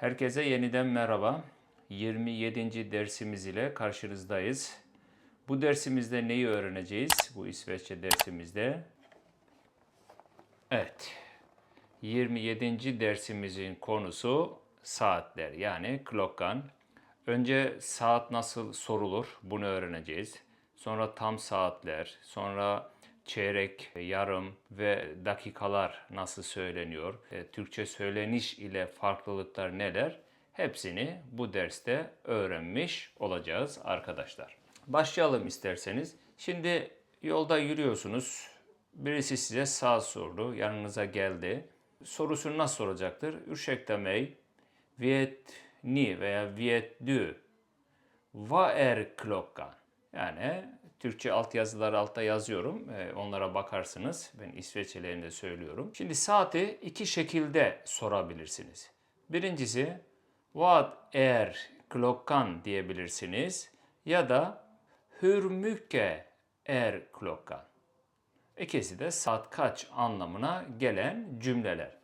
Herkese yeniden merhaba. 27. dersimiz ile karşınızdayız. Bu dersimizde neyi öğreneceğiz? Bu İsveççe dersimizde. Evet. 27. dersimizin konusu saatler yani klokkan. Önce saat nasıl sorulur bunu öğreneceğiz. Sonra tam saatler, sonra çeyrek, yarım ve dakikalar nasıl söyleniyor, e, Türkçe söyleniş ile farklılıklar neler hepsini bu derste öğrenmiş olacağız arkadaşlar. Başlayalım isterseniz. Şimdi yolda yürüyorsunuz. Birisi size saat sordu, yanınıza geldi. Sorusunu nasıl soracaktır? Ursäkta mig, vet ni veya vet du vad är klockan? Yani Türkçe altyazıları altta yazıyorum. Ee, onlara bakarsınız. Ben İsveççelerinde söylüyorum. Şimdi saati iki şekilde sorabilirsiniz. Birincisi Vad är klockan diyebilirsiniz. Ya da Hur mycket är klockan? İkisi de saat kaç anlamına gelen cümleler.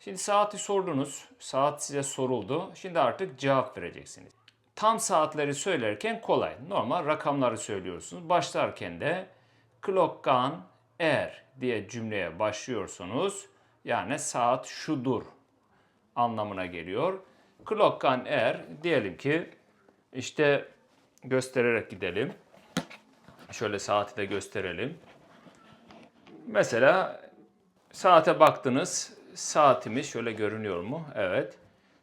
Şimdi saati sordunuz. Saat size soruldu. Şimdi artık cevap vereceksiniz. Tam saatleri söylerken kolay. Normal rakamları söylüyorsunuz. Başlarken de klokkan er diye cümleye başlıyorsunuz. Yani saat şudur anlamına geliyor. Klokkan er diyelim ki işte göstererek gidelim. Şöyle saati de gösterelim. Mesela saate baktınız. Saatimiz şöyle görünüyor mu? Evet.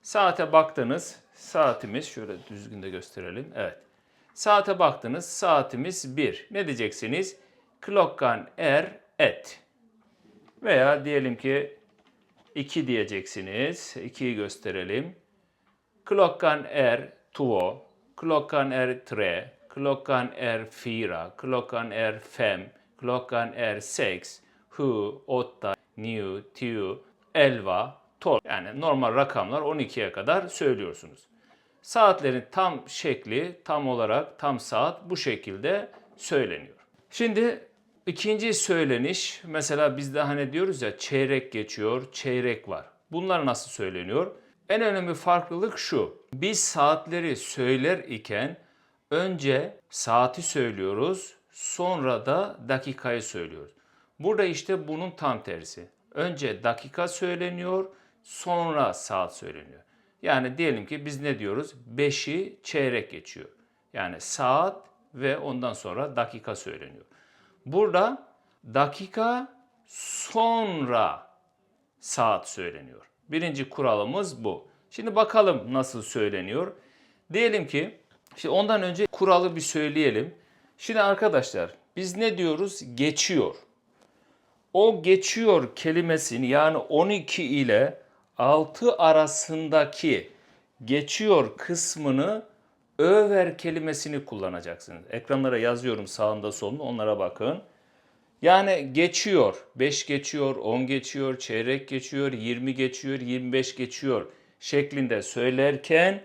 Saate baktınız. Saatimiz şöyle düzgün de gösterelim. Evet. Saate baktınız. Saatimiz 1. Ne diyeceksiniz? Klokkan er et. Veya diyelim ki 2 diyeceksiniz. 2'yi gösterelim. Klockan är två. Klockan är tre. Klockan är fyra. Klockan är fem. Klockan är sex. Sju, åtta, nio, tio, elva, tolv. Yani normal rakamlar 12'ye kadar söylüyorsunuz. Saatlerin tam şekli, tam olarak tam saat bu şekilde söyleniyor. Şimdi ikinci söyleniş, mesela bizde hani diyoruz ya çeyrek geçiyor, çeyrek var. Bunlar nasıl söyleniyor? En önemli farklılık şu. Biz saatleri söyler iken önce saati söylüyoruz, sonra da dakikayı söylüyoruz. Burada işte bunun tam tersi. Önce dakika söyleniyor, sonra saat söyleniyor. Yani diyelim ki biz ne diyoruz? 5'i çeyrek geçiyor. Yani saat ve ondan sonra dakika söyleniyor. Burada dakika sonra saat söyleniyor. Birinci kuralımız bu. Şimdi bakalım nasıl söyleniyor. Diyelim ki şimdi ondan önce kuralı bir söyleyelim. Şimdi arkadaşlar biz ne diyoruz? Geçiyor. O geçiyor kelimesini yani 12 ile 6 arasındaki geçiyor kısmını över kelimesini kullanacaksınız. Ekranlara yazıyorum sağında solunda onlara bakın. Yani geçiyor, 5 geçiyor, 10 geçiyor, çeyrek geçiyor, 20 geçiyor, 25 geçiyor şeklinde söylerken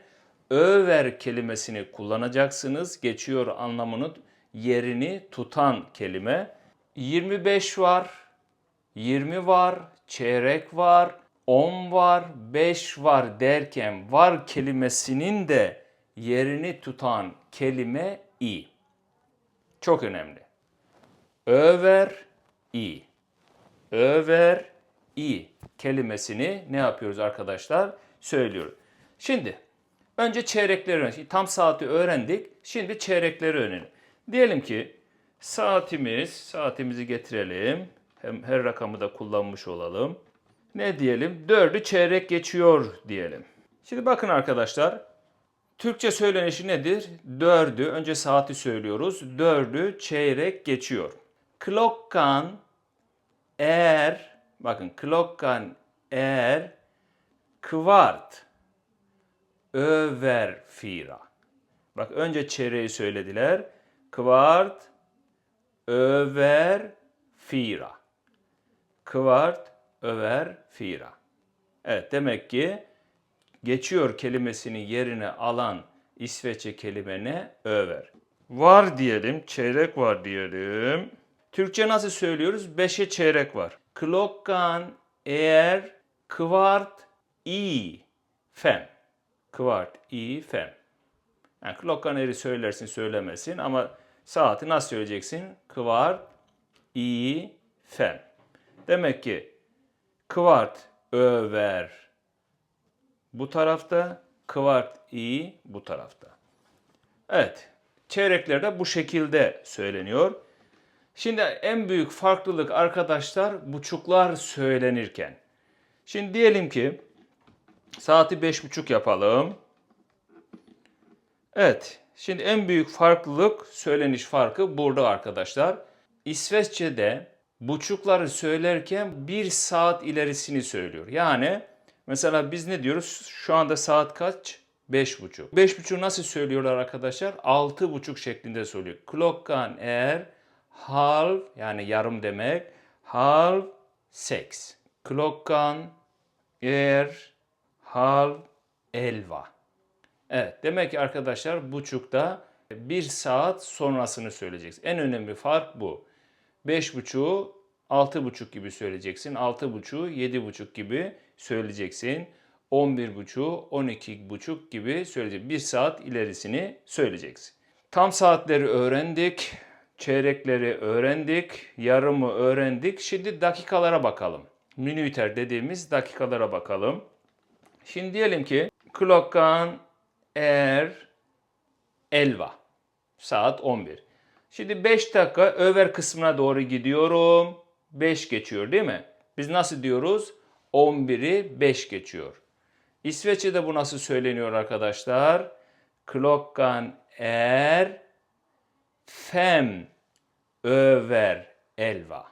över kelimesini kullanacaksınız. Geçiyor anlamını yerini tutan kelime. 25 var, 20 var, çeyrek var, 10 var, 5 var derken var kelimesinin de yerini tutan kelime i. Çok önemli. Över i. Över i kelimesini ne yapıyoruz arkadaşlar? Söylüyoruz. Şimdi önce çeyrekleri öğrendik. Tam saati öğrendik. Şimdi çeyrekleri öğrenelim. Diyelim ki saatimiz, saatimizi getirelim. Hem her rakamı da kullanmış olalım. Ne diyelim? Dördü çeyrek geçiyor diyelim. Şimdi bakın arkadaşlar. Türkçe söylenişi nedir? Dördü, önce saati söylüyoruz. Dördü çeyrek geçiyor. Klockan är, bakın klockan är kvart över fyra. Bak önce çeyreği söylediler. Kvart över fyra. Kvart över fyra. Evet demek ki geçiyor kelimesinin yerine alan İsveççe kelime ne? Över. Var diyelim, çeyrek var diyelim. Türkçe nasıl söylüyoruz? 5'e çeyrek var. Klockan är kvart i fem. Kvart i fem. Yani klockan eri söylersin söylemesin ama saati nasıl söyleyeceksin? Kvart i fem. Demek ki kvart över bu tarafta, kvart i bu tarafta. Evet, çeyrekler de bu şekilde söyleniyor. Şimdi en büyük farklılık arkadaşlar buçuklar söylenirken. Şimdi diyelim ki saati beş buçuk yapalım. Evet, şimdi en büyük farklılık söyleniş farkı burada arkadaşlar. İsveççe'de buçukları söylerken bir saat ilerisini söylüyor. Yani mesela biz ne diyoruz? Şu anda saat kaç? Beş buçuk. Beş buçuğu nasıl söylüyorlar arkadaşlar? Altı buçuk şeklinde söylüyor. Klockan är halv yani yarım demek. Halv sex. Klockan är halv elva. Evet demek ki arkadaşlar buçukta bir saat sonrasını söyleyeceksin. En önemli fark bu. Beş buçuğu altı buçuk gibi söyleyeceksin. Altı buçuğu yedi buçuk gibi söyleyeceksin. On bir buçuğu on iki buçuk gibi söyleyeceksin. Bir saat ilerisini söyleyeceksin. Tam saatleri öğrendik. Çeyrekleri öğrendik. Yarımı öğrendik. Şimdi dakikalara bakalım. Minüter dediğimiz dakikalara bakalım. Şimdi diyelim ki klockan er elva. Saat 11. Şimdi 5 dakika över kısmına doğru gidiyorum. 5 geçiyor değil mi? Biz nasıl diyoruz? 11'i 5 geçiyor. İsveççe'de bu nasıl söyleniyor arkadaşlar? Klockan är fem över elva.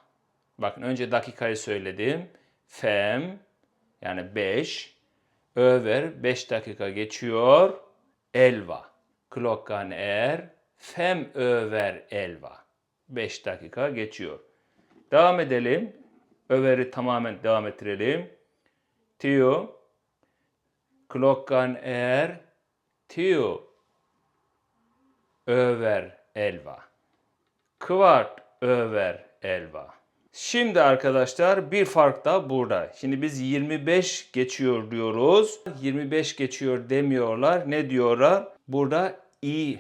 Bakın önce dakikayı söyledim. Fem yani 5 över 5 dakika geçiyor. Elva. Klockan är fem över elva. 5 dakika geçiyor. Devam edelim. Över'i tamamen devam ettirelim. Tio. Klockan är tio över elva. Kvart över elva. Şimdi arkadaşlar bir fark da burada. Şimdi biz 25 geçiyor diyoruz. 25 geçiyor demiyorlar. Ne diyorlar? Burada i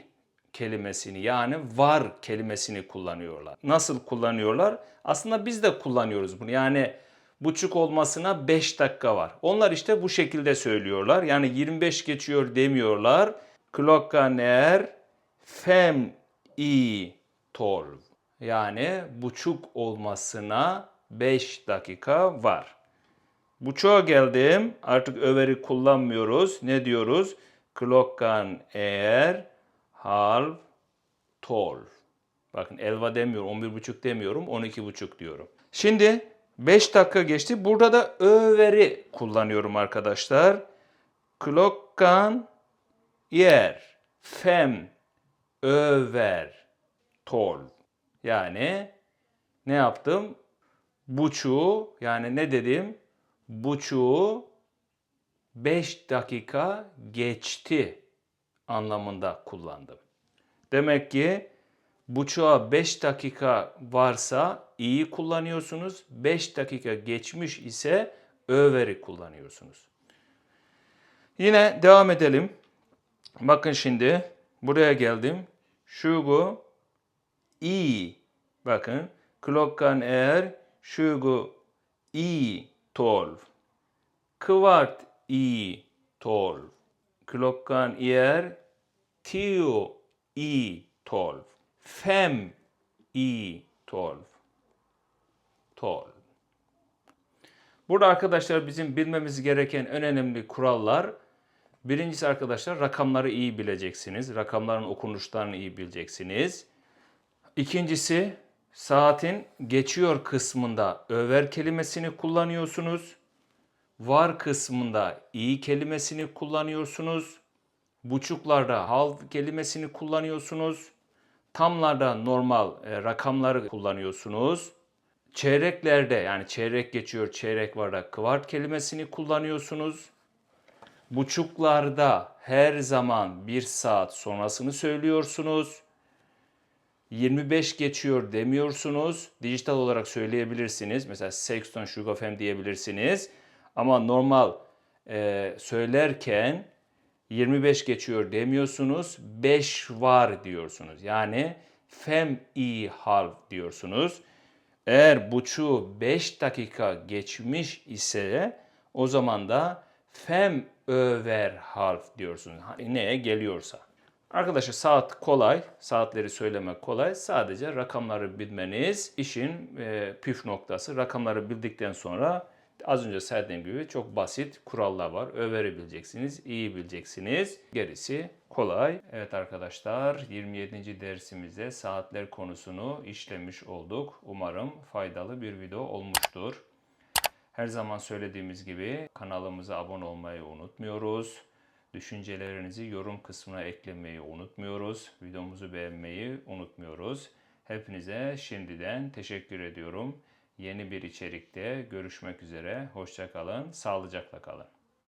kelimesini yani var kelimesini kullanıyorlar. Nasıl kullanıyorlar? Aslında biz de kullanıyoruz bunu. Yani buçuk olmasına 5 dakika var. Onlar işte bu şekilde söylüyorlar. Yani 25 geçiyor demiyorlar. Klockan är fem i tolv. Yani buçuk olmasına 5 dakika var. Buçuğa geldim. Artık överi kullanmıyoruz. Ne diyoruz? Klockan är halv tolv. Bakın elva demiyorum, 11 buçuk demiyorum, 12 buçuk diyorum. Şimdi 5 dakika geçti. Burada da överi kullanıyorum arkadaşlar. Klockan är fem över tolv. Yani ne yaptım? Buçuğu yani ne dedim? Buçuğu 5 dakika geçti anlamında kullandım. Demek ki buçuğa 5 dakika varsa iyi kullanıyorsunuz. 5 dakika geçmiş ise över'i kullanıyorsunuz. Yine devam edelim. Bakın şimdi buraya geldim. Şugu i bakın klockan är 20 12. Kvart i 12. Klockan är 10 i 12. Fem i 12. 12. Burada arkadaşlar bizim bilmemiz gereken en önemli kurallar Birincisi arkadaşlar rakamları iyi bileceksiniz. Rakamların okunuşlarını iyi bileceksiniz. İkincisi saatin geçiyor kısmında över kelimesini kullanıyorsunuz. Var kısmında iyi kelimesini kullanıyorsunuz. Buçuklarda halv kelimesini kullanıyorsunuz. Tamlarda normal e, rakamları kullanıyorsunuz. Çeyreklerde yani çeyrek geçiyor, çeyrek var da kvart kelimesini kullanıyorsunuz. Buçuklarda her zaman bir saat sonrasını söylüyorsunuz. 25 geçiyor demiyorsunuz. Dijital olarak söyleyebilirsiniz. Mesela Sexton Sugar diyebilirsiniz. Ama normal e, söylerken 25 geçiyor demiyorsunuz. 5 var diyorsunuz. Yani fem i half diyorsunuz. Eğer buçuğu 5 dakika geçmiş ise o zaman da fem över half diyorsunuz. Hani neye geliyorsa. Arkadaşlar saat kolay, saatleri söylemek kolay. Sadece rakamları bilmeniz işin e, püf noktası. Rakamları bildikten sonra az önce söylediğim gibi çok basit kurallar var. Över'i bileceksiniz, iyi bileceksiniz. Gerisi kolay. Evet arkadaşlar 27. dersimizde saatler konusunu işlemiş olduk. Umarım faydalı bir video olmuştur. Her zaman söylediğimiz gibi kanalımıza abone olmayı unutmuyoruz. Düşüncelerinizi yorum kısmına eklemeyi unutmuyoruz. Videomuzu beğenmeyi unutmuyoruz. Hepinize şimdiden teşekkür ediyorum. Yeni bir içerikte görüşmek üzere. Hoşça kalın, sağlıcakla kalın.